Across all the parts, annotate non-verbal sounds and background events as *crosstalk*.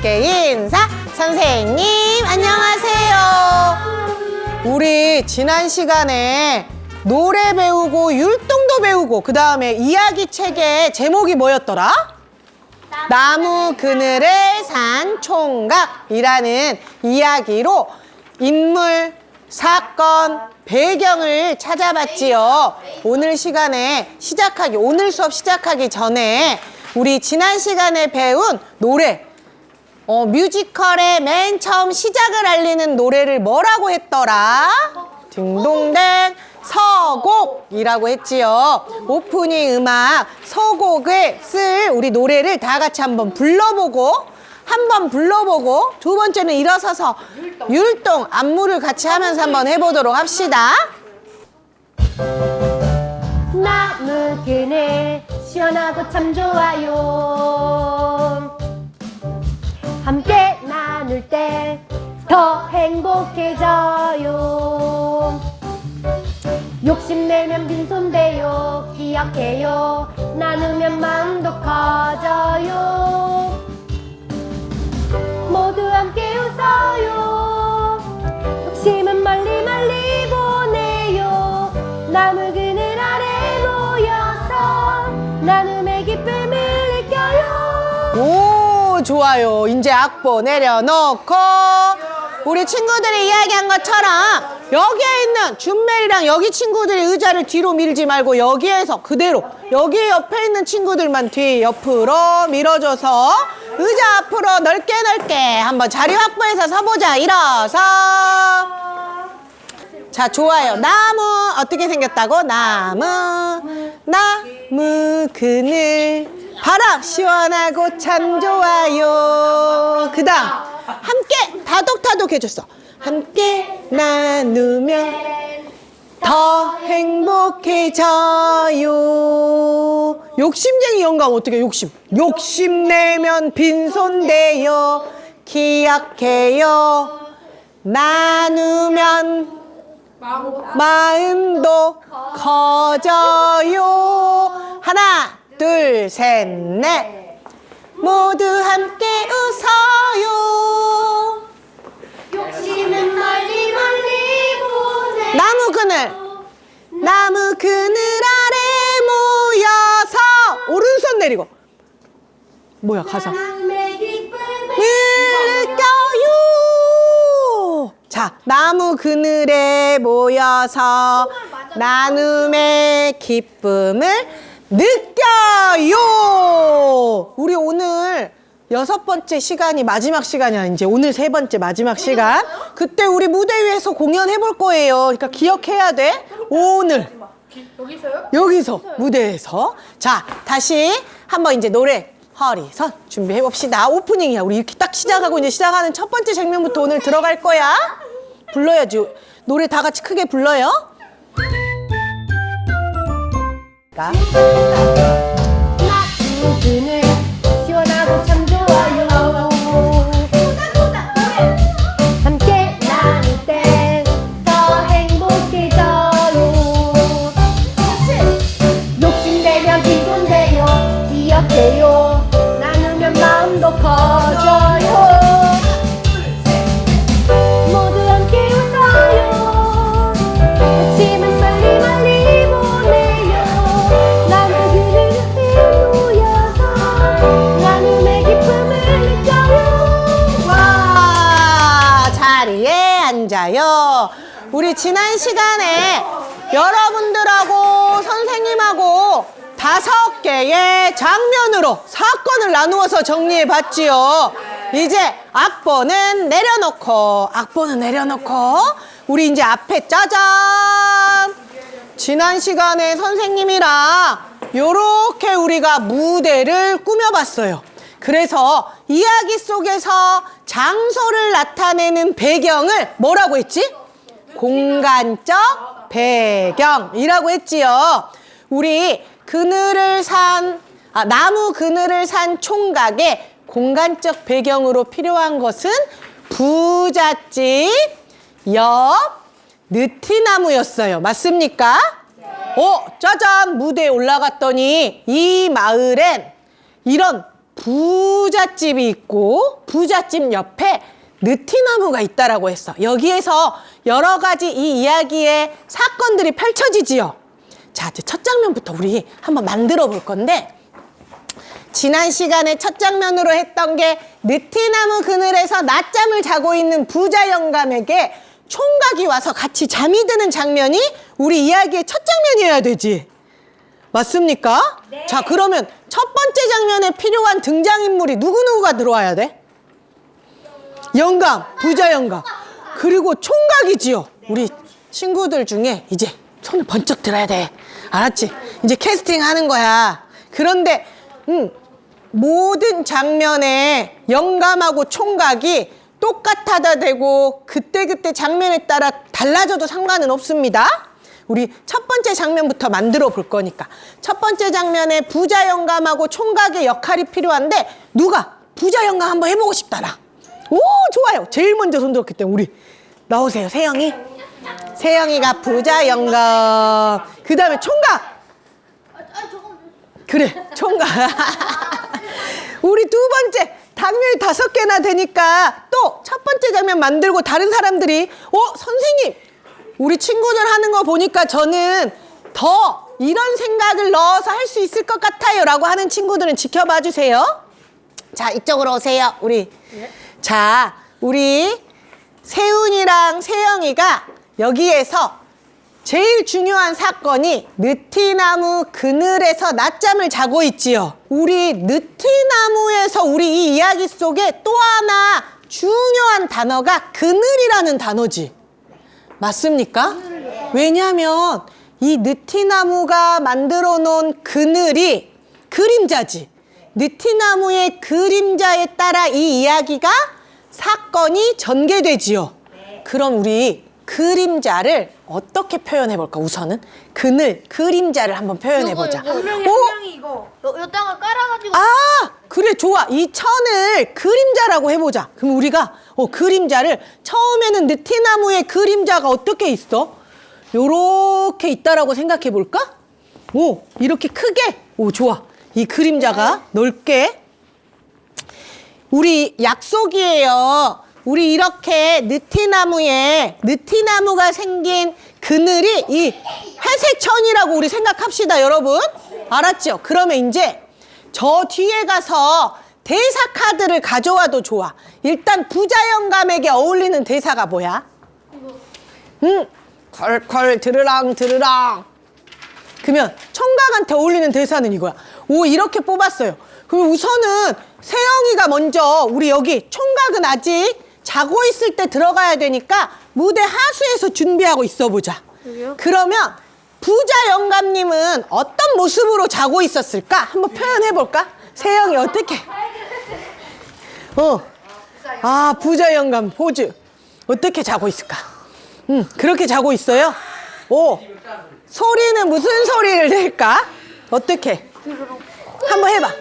함께 인사 선생님 안녕하세요 우리 지난 시간에 노래 배우고 율동도 배우고 그 다음에 이야기 책의 제목이 뭐였더라? 나무 그늘에 산 총각이라는 이야기로 인물, 사건, 배경을 찾아봤지요. 오늘 시간에 시작하기, 오늘 수업 시작하기 전에 우리 지난 시간에 배운 노래, 어, 뮤지컬의 맨 처음 시작을 알리는 노래를 뭐라고 했더라? 딩동댕 서곡이라고 했지요. 오프닝 음악 서곡을 쓸 우리 노래를 다 같이 한번 불러보고 한 번 불러보고 두 번째는 일어서서 율동 안무를 같이 하면서 한번 해보도록 합시다. 나무 그늘 시원하고 참 좋아요 함께 나눌 때 더 행복해져요. 욕심내면 빈손돼요. 기억해요. 나 좋아요. 이제 악보 내려놓고 우리 친구들이 이야기한 것처럼 여기에 있는 준멜이랑 여기 친구들이 의자를 뒤로 밀지 말고 여기에서 그대로 여기 옆에 있는 친구들만 뒤 옆으로 밀어줘서 의자 앞으로 넓게 넓게 한번 자리 확보해서 서보자. 일어서. 자, 좋아요. 나무 어떻게 생겼다고? 나무, 나무 그늘 바람 시원하고 참 좋아요. 그다음 함께 다독다독 해줬어. 함께 나누면 더 행복해져요. 욕심쟁이 영감 어떻게 욕심? 욕심 내면 빈손 돼요. 기억해요. 나누면 마음도 커져요. 하나, 둘, 셋, 넷. 모두 함께 웃어요. 욕심은 멀리 멀리 보내 나무 그늘, 나무 그늘 아래 모여서 오른손 내리고. 뭐야 가사? 기쁨을 느껴요. 자, 나무 그늘에 모여서 나눔의 기쁨을 느껴요. 우리 오늘 여섯 번째 시간이 마지막 시간이야. 이제 오늘 세 번째 마지막 시간. 그때 우리 무대 위에서 공연해 볼 거예요. 그러니까 기억해야 돼. 오늘. 여기서요? 여기서 무대에서 자 다시 한번 이제 노래 허리선 준비해 봅시다 오프닝이야 우리 이렇게 딱 시작하고 이제 시작하는 첫 번째 장면부터 오늘 들어갈 거야 불러야지 노래 다 같이 크게 불러요 자, 나무 그 우리 지난 시간에 여러분들하고 선생님하고 다섯 개의 장면으로 사건을 나누어서 정리해 봤지요. 이제 악보는 내려놓고, 악보는 내려놓고, 우리 이제 앞에 짜잔! 지난 시간에 선생님이랑 요렇게 우리가 무대를 꾸며봤어요. 그래서 이야기 속에서 장소를 나타내는 배경을 뭐라고 했지? 공간적 배경이라고 했지요. 우리 그늘을 산, 아, 나무 그늘을 산 총각의 공간적 배경으로 필요한 것은 부잣집 옆 느티나무였어요. 맞습니까? 어, 짜잔! 무대에 올라갔더니 이 마을엔 이런 부잣집이 있고 부잣집 옆에 느티나무가 있다라고 했어. 여기에서 여러 가지 이 이야기의 사건들이 펼쳐지지요. 자, 이제 첫 장면부터 우리 한번 만들어 볼 건데 지난 시간에 첫 장면으로 했던 게 느티나무 그늘에서 낮잠을 자고 있는 부자 영감에게 총각이 와서 같이 잠이 드는 장면이 우리 이야기의 첫 장면이어야 되지. 맞습니까? 자, 그러면 첫 번째 장면에 필요한 등장인물이 누구누구가 들어와야 돼? 영감, 부자 영감. 그리고 총각이지요. 우리 친구들 중에 이제 손을 번쩍 들어야 돼. 알았지? 이제 캐스팅 하는 거야. 그런데, 음, 모든 장면에 영감하고 총각이 똑같아다 되고 그때그때 장면에 따라 달라져도 상관은 없습니다. 우리 첫 번째 장면부터 만들어 볼 거니까. 첫 번째 장면에 부자 영감하고 총각의 역할이 필요한데 누가 부자 영감 한번 해보고 싶다 나. 오 좋아요. 제일 먼저 손 들었기 때문에 우리 나오세요. 세영이. 세영이가 부자 영감. 그 다음에 총각. 그래 총각 *laughs* 우리 두 번째 장면이 다섯 개나 되니까 또 첫 번째 장면 만들고 다른 사람들이 어 선생님 우리 친구들 하는 거 보니까 저는 더 이런 생각을 넣어서 할 수 있을 것 같아요 라고 하는 친구들은 지켜봐 주세요 자 이쪽으로 오세요 우리 자 우리 세훈이랑 세영이가 여기에서 제일 중요한 사건이 느티나무 그늘에서 낮잠을 자고 있지요. 우리 느티나무에서 우리 이 이야기 속에 또 하나 중요한 단어가 그늘이라는 단어지. 맞습니까? 왜냐하면 이 느티나무가 만들어 놓은 그늘이 그림자지. 느티나무의 그림자에 따라 이 이야기가 사건이 전개되지요. 그럼 우리 그림자를 어떻게 표현해 볼까? 우선은 그늘 그림자를 한번 표현해 보자. 한 명이 오! 명이 이거 요, 요 땅을 깔아가지고 아, 그래 좋아. 이 천을 그림자라고 해보자. 그럼 우리가 어, 그림자를 처음에는 느티나무의 그림자가 어떻게 있어? 요렇게 있다라고 생각해 볼까? 오, 이렇게 크게. 오, 좋아. 이 그림자가 넓게. 우리 약속이에요. 우리 이렇게 느티나무에 느티나무가 생긴 그늘이 이 회색천이라고 우리 생각합시다, 여러분. 알았죠? 그러면 이제 저 뒤에 가서 대사 카드를 가져와도 좋아. 일단 부자 영감에게 어울리는 대사가 뭐야? 응, 컬컬 드르랑 드르랑. 그러면 청각한테 어울리는 대사는 이거야. 오 이렇게 뽑았어요. 그럼 우선은 세영이가 먼저 우리 여기 총각은 아직 자고 있을 때 들어가야 되니까 무대 하수에서 준비하고 있어 보자. 여기요? 그러면 부자 영감님은 어떤 모습으로 자고 있었을까? 한번 표현해 볼까? 세영이 어떻게? 어. 아 부자 영감 포즈 어떻게 자고 있을까? 음 그렇게 자고 있어요. 오 소리는 무슨 소리를 낼까? 어떻게? 한번 해봐.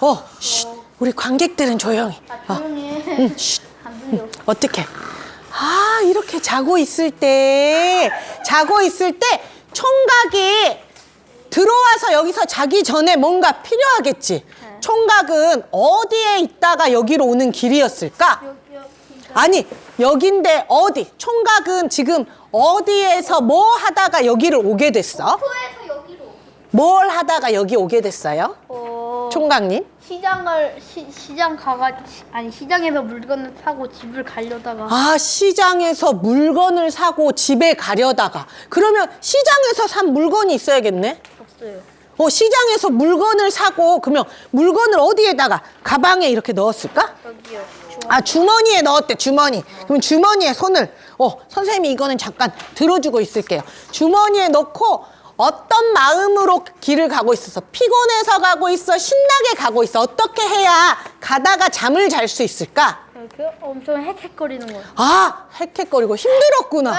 어, 쉿. 우리 관객들은 조용히. 어, 조용히 응, 쉿. 어떻게? 아, 이렇게 자고 있을 때, 자고 있을 때 총각이 들어와서 여기서 자기 전에 뭔가 필요하겠지. 총각은 어디에 있다가 여기로 오는 길이었을까? 아니, 여긴데 어디? 총각은 지금 어디에서 뭐 하다가 여기를 오게 됐어? 뭘 하다가 여기 오게 됐어요? 어 총각님? 시장을 시, 시장 가가 아니 시장에서 물건을 사고 집을 가려다가 아, 시장에서 물건을 사고 집에 가려다가. 그러면 시장에서 산 물건이 있어야겠네? 없어요 어, 시장에서 물건을 사고, 그러면 물건을 어디에다가? 가방에 이렇게 넣었을까? 여기요 아, 주머니에 넣었대, 주머니. 그럼 주머니에 손을, 어, 선생님이 이거는 잠깐 들어주고 있을게요. 주머니에 넣고 어떤 마음으로 길을 가고 있어서 피곤해서 가고 있어, 신나게 가고 있어. 어떻게 해야 가다가 잠을 잘 수 있을까? 이렇게 엄청 헥헥거리는 거예요 아, 헥헥거리고 힘들었구나.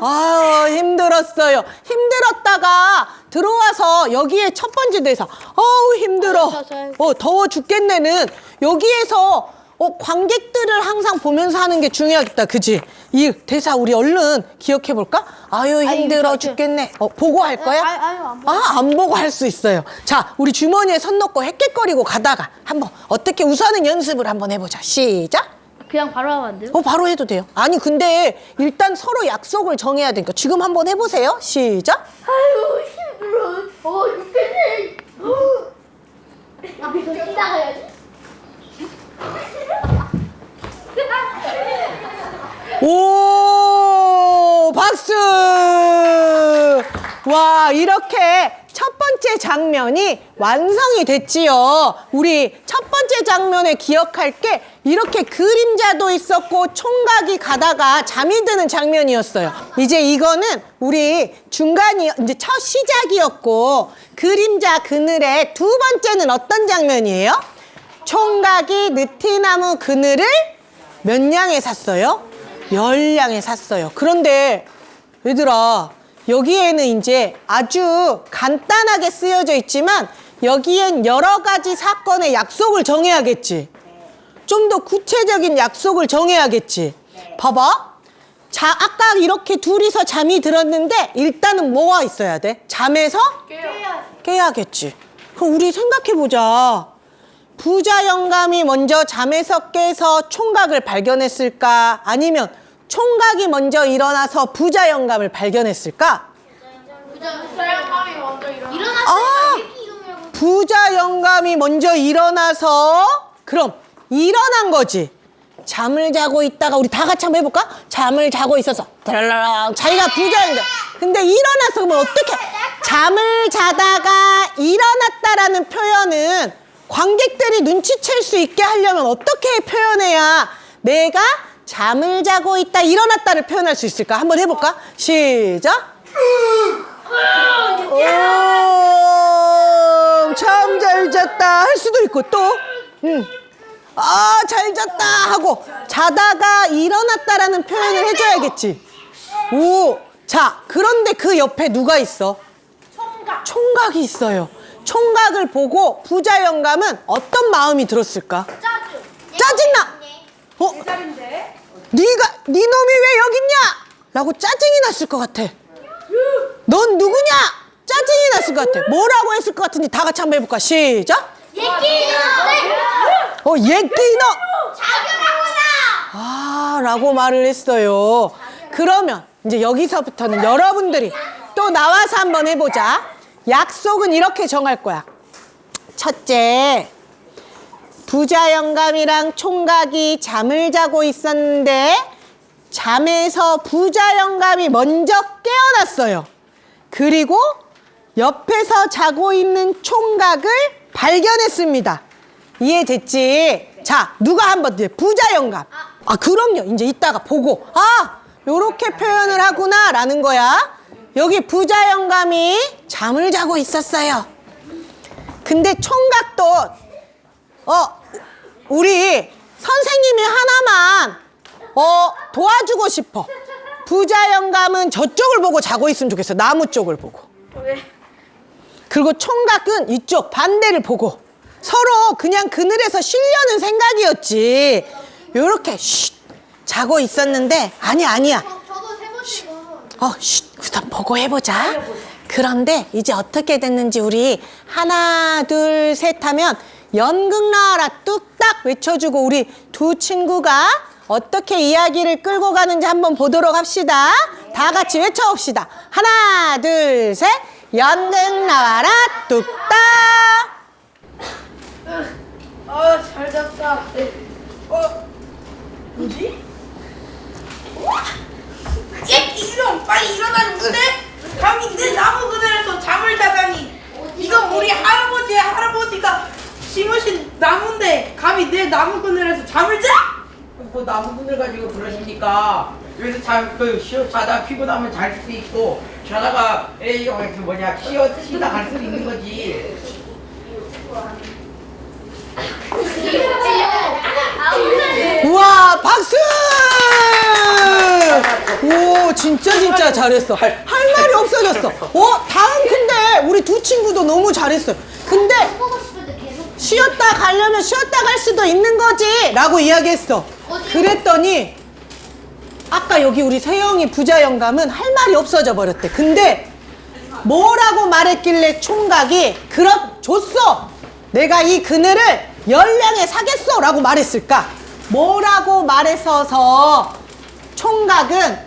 아, 힘들었어요. 힘들었다가 들어와서 여기에 첫 번째 대사. 어우, 힘들어. 아. 어, 더워 죽겠네는 여기에서 어, 관객들을 항상 보면서 하는 게 중요하겠다. 그지? 이 대사 우리 얼른 기억해 볼까? 아유, 힘들어 저- 죽겠네. 어, 보고 할 거야? 아니, 아니, 안 보고. 아, 안 보고 할 수 있어요. 자, 우리 주머니에 손 넣고 헥헥거리고 가다가 한번 어떻게 웃어하는 연습을 한번 해 보자. 시작. 그냥 바로 하면 안 돼요? 어, 바로 해도 돼요. 아니, 근데 일단 서로 약속을 정해야 되니까 지금 한번 해 보세요. 시작. 아유 힘들어. 어 죽겠네. 아 이거 시작해야지. 오, 박수! 와, 이렇게 첫 번째 장면이 완성이 됐지요. 우리 첫 번째 장면에 기억할 게 이렇게 그림자도 있었고 총각이 가다가 잠이 드는 장면이었어요. 이제 이거는 우리 중간이 이제 첫 시작이었고 그림자 그늘의 두 번째는 어떤 장면이에요? 총각이 느티나무 그늘을 몇 냥에 샀어요? 열 냥에 샀어요. 그런데 얘들아 여기에는 이제 아주 간단하게 쓰여져 있지만 여기엔 여러 가지 사건의 약속을 정해야겠지. 좀 더 구체적인 약속을 정해야겠지. 봐봐. 자, 아까 이렇게 둘이서 잠이 들었는데 일단은 뭐가 있어야 돼? 잠에서 깨야겠지. 그럼 우리 생각해 보자. 부자 영감이 먼저 잠에서 깨서 총각을 발견했을까? 아니면 총각이 먼저 일어나서 부자 영감을 발견했을까? 아! 부자 영감이 먼저 일어나서 그럼 일어난 거지. 잠을 자고 있다가 우리 다 같이 한번 해볼까? 잠을 자고 있어서 드랄랄랑 자기가 부자인데 근데 일어나서 그러면 어떻게 잠을 자다가 일어났다라는 표현은 관객들이 눈치챌 수 있게 하려면 어떻게 표현해야 내가 잠을 자고 있다 일어났다를 표현할 수 있을까? 한번 해볼까? 시작. 오, 참잘 잤다 할 수도 있고 또, 음, 아, 잘 잤다 하고 자다가 일어났다라는 표현을 해줘야겠지. 오, 자, 그런데 그 옆에 누가 있어? 총각. 총각이 있어요. 총각을 보고 부자 영감은 어떤 마음이 들었을까? 짜증나. 어? 네가 네 놈이 왜 여기 있냐? 라고 짜증이 났을 것 같아. 넌 누구냐? 짜증이 났을 것 같아. 뭐라고 했을 것 같은지 다 같이 한번 해볼까? 시작. 어, 얘끼 너. 아, 라고 말을 했어요. 그러면 이제 여기서부터는 여러분들이 또 나와서 한번 해보자. 약속은 이렇게 정할 거야. 첫째, 부자 영감이랑 총각이 잠을 자고 있었는데 잠에서 부자 영감이 먼저 깨어났어요. 그리고 옆에서 자고 있는 총각을 발견했습니다. 이해됐지? 자, 누가 한번 더 부자 영감. 아, 그럼요. 이제 이따가 보고 아, 요렇게 표현을 하구나라는 거야. 여기 부자 영감이 잠을 자고 있었어요. 근데 총각도 어, 우리 선생님이 하나만 어, 도와주고 싶어. 부자 영감은 저쪽을 보고 자고 있으면 좋겠어. 나무 쪽을 보고. 그리고 총각은 이쪽 반대를 보고 서로 그냥 그늘에서 쉬려는 생각이었지. 요렇게 쉿 자고 있었는데 아니 아니야. 어, 쉿, 우선 보고 해보자. 그런데 이제 어떻게 됐는지 우리 하나, 둘, 셋 하면 연극 나와라 뚝딱 외쳐주고 우리 두 친구가 어떻게 이야기를 끌고 가는지 한번 보도록 합시다. 다 같이 외쳐봅시다. 하나, 둘, 셋. 연극 나와라 뚝딱. 아, 잘 잤다. 어, 뭐지? 얘, 이놈 빨리 일어나는데? 감히 내 나무 그늘에서 잠을 자다니. 이건 우리 할아버지, 할아버지가 심으신 나무인데 감히 내 나무 그늘에서 잠을 자? 뭐 나무 분을 가지고 그러십니까? 여기서 잠그 쉬어 자다 피곤하면 잘수 있고 자다가 에이 어, 그 뭐냐 쉬어 쉬다 갈수 있는 거지. 우와 박수! 오 진짜 진짜 잘했어. 할 말이 없어졌어. 어 다음 근데 우리 두 친구도 너무 잘했어요. 근데 쉬었다 가려면 쉬었다 갈 수도 있는 거지 라고 이야기했어 그랬더니 아까 여기 우리 세영이 부자 영감은 할 말이 없어져 버렸대 근데 뭐라고 말했길래 총각이 그렇 줬어 내가 이 그늘을 열량에 사겠어 라고 말했을까? 뭐라고 말해서서 총각은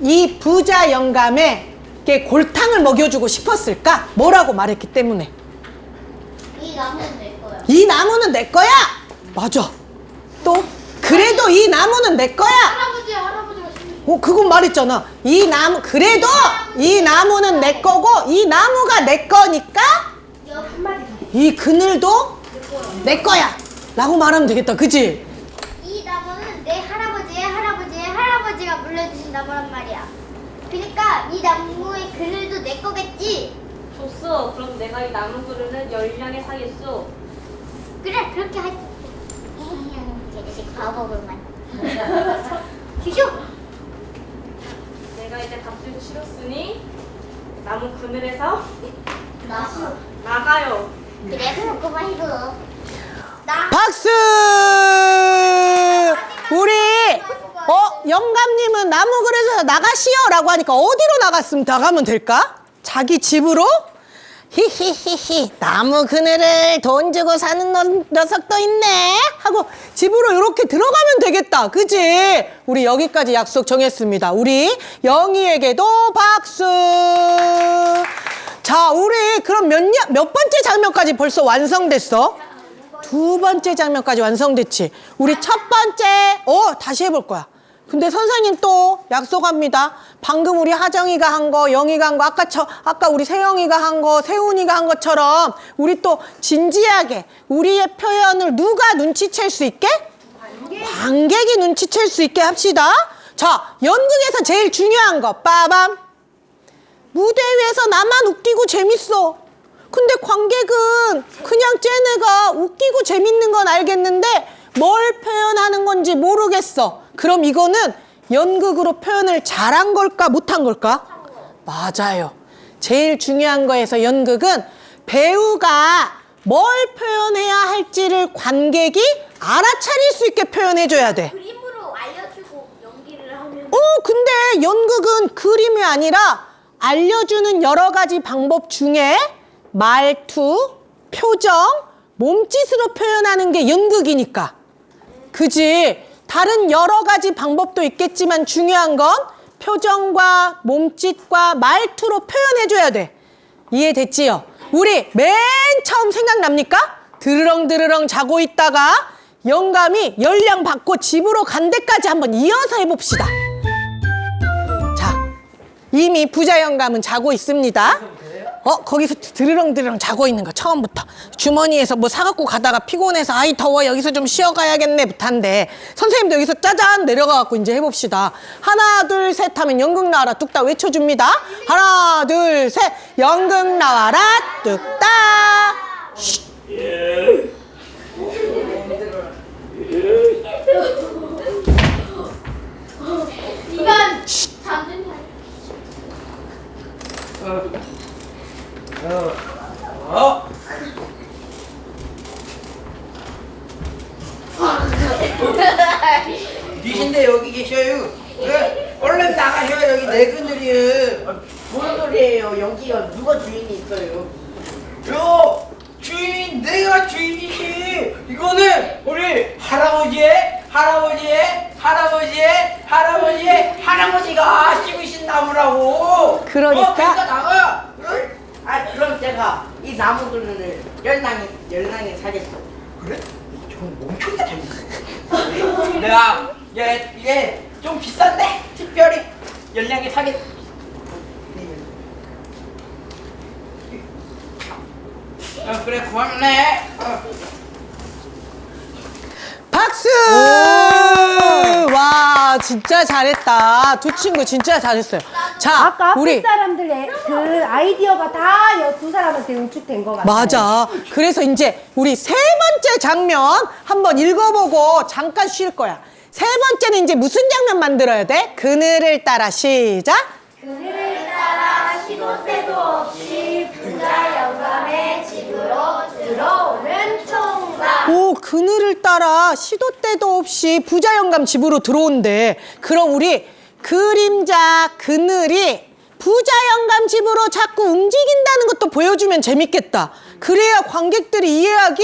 이 부자 영감에게 골탕을 먹여주고 싶었을까? 뭐라고 말했기 때문에. 이 나무는 내 거야. 이 나무는 내 거야? 맞아. 또? 그래도 이 나무는 내 거야? 할아버지 할아버지가 심으신 어, 그건 말했잖아. 이 나무, 그래도 이 나무는 내 거고, 이 나무가 내 거니까, 더. 이 그늘도 내 거야. 라고 말하면 되겠다. 그치? 이 나무는 내 할아버지의 할아버지의 할아버지가 물려주신 나무란 말이야. 그러니까 이 나무의 그늘도 내 거겠지. 줬어. 그럼 내가 이 나무 그루는 열량에 사겠소. 그래 그렇게 하지. 제자식 과거불만. 주쇼. 내가 이제 값을 치렀으니 나무 그늘에서 나. 나가요. 박수! 우리, 어, 영감님은 나무 그래서 나가시오! 라고 하니까 어디로 나갔으면 나가면 될까? 자기 집으로? 히히히히, 나무 그늘을 돈 주고 사는 놈- 녀석도 있네? 하고 집으로 이렇게 들어가면 되겠다. 그지? 우리 여기까지 약속 정했습니다. 우리 영희에게도 박수! 자, 우리 그럼 몇, 년- 몇 번째 장면까지 벌써 완성됐어? 두 번째 장면까지 완성됐지. 우리 첫 번째, 어, 다시 해볼 거야. 근데 선생님 또 약속합니다. 방금 우리 하정이가 한 거, 영희가 한 거, 아까 저, 아까 우리 세영이가 한 거, 세훈이가 한 것처럼 우리 또 진지하게 우리의 표현을 누가 눈치챌 수 있게? 관객 이 눈치챌 수 있게 합시다. 자, 연극에서 제일 중요한 거, 빠밤. 무대 위에서 나만 재밌어. 근데 관객은 그냥 쟤네가 웃기고 재밌는 건 알겠는데 뭘 표현하는 건지 모르겠어. 그럼 이거는 연극으로 표현을 잘한 걸까 못한 걸까? 맞아요. 제일 중요한 거에서 연극은 배우가 뭘 표현해야 할지를 관객이 알아차릴 수 있게 표현해줘야 돼. 그림으로 알려주고 연기를 하면. 어, 근데 연극은 그림이 아니라 알려주는 여러 가지 방법 중에 말투, 표정, 몸짓으로 표현하는 게 연극이니까. 그지? 다른 여러 가지 방법도 있겠지만 중요한 건 표정과 몸짓과 말투로 표현해줘야 돼. 이해됐지요? 우리 맨 처음 생각납니까? 드르렁드르렁 자고 있다가 영감이 열량 받고 집으로 간 데까지 한번 이어서 해봅시다. 자, 이미 부자 영감은 자고 있습니다. 어, 거기서 드르렁드르렁 자고 있는 거 처음부터 주머니에서 뭐 사갖고 가다가 피곤해서 아이 더워 여기서 좀 쉬어가야겠네 부탄데 선생님도 여기서 짜잔 내려가갖고 이제 해봅시다. 하나 둘 셋 하면 연극 나와라 뚝딱 외쳐줍니다. 하나 둘 셋 연극 나와라 뚝딱. 이건 잠든 어? 귀신데 여기 계셔요. 예? 얼른 나가셔 여기 내 그늘이에요. 뭔 소리예요? 여기가 누가 주인이 있어요? 요 주인 내가 주인이지. 이거는 우리 할아버지의 할아버지의 할아버지의 할아버지의 할아버지가 심으신 나무라고. 그러니까. 어, 그러니까 나가. 응? 아 그럼 제가 이 나무 그늘을 열랑에 열랑에 사겠어. 그래? 좀 멍청이가 재밌어. *laughs* 내가 얘 이게 좀 비싼데 특별히 열량에 사겠. 어 그래 고맙네. 어. 박수! 와, 진짜 잘했다. 두 친구 진짜 잘했어요. 자, 아까 앞에 우리 사람들의 그 아이디어가 다 두 사람한테 응축된 것 같아요. 맞아. 그래서 이제 우리 세 번째 장면 한번 읽어보고 잠깐 쉴 거야. 세 번째는 이제 무슨 장면 만들어야 돼? 그늘을 따라 시작. 그늘을 총 그늘을 따라 시도 때도 없이 부자 영감 집으로 들어온대. 그럼 우리 그림자 그늘이 부자 영감 집으로 자꾸 움직인다는 것도 보여주면 재밌겠다. 그래야 관객들이 이해하기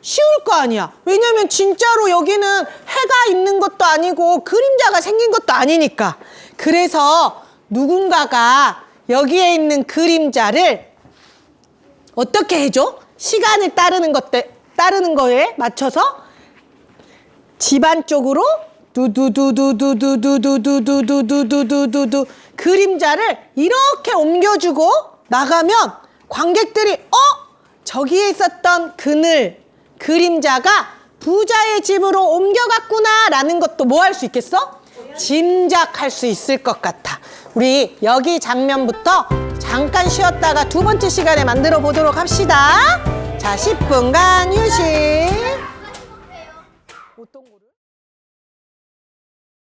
쉬울 거 아니야. 왜냐면 진짜로 여기는 해가 있는 것도 아니고 그림자가 생긴 것도 아니니까. 그래서 누군가가 여기에 있는 그림자를 어떻게 해줘? 시간을 따르는 것 때, 따르는 거에 맞춰서 집안 쪽으로 두두두두두두두두두두두두두두 그림자를 이렇게 옮겨주고 나가면 관객들이 어 저기에 있었던 그늘 그림자가 부자의 집으로 옮겨갔구나라는 것도 뭐 할 수 있겠어? 짐작할 수 있을 것 같아. 우리 여기 장면부터 잠깐 쉬었다가 두 번째 시간에 만들어 보도록 합시다. 자, 10분간 휴식.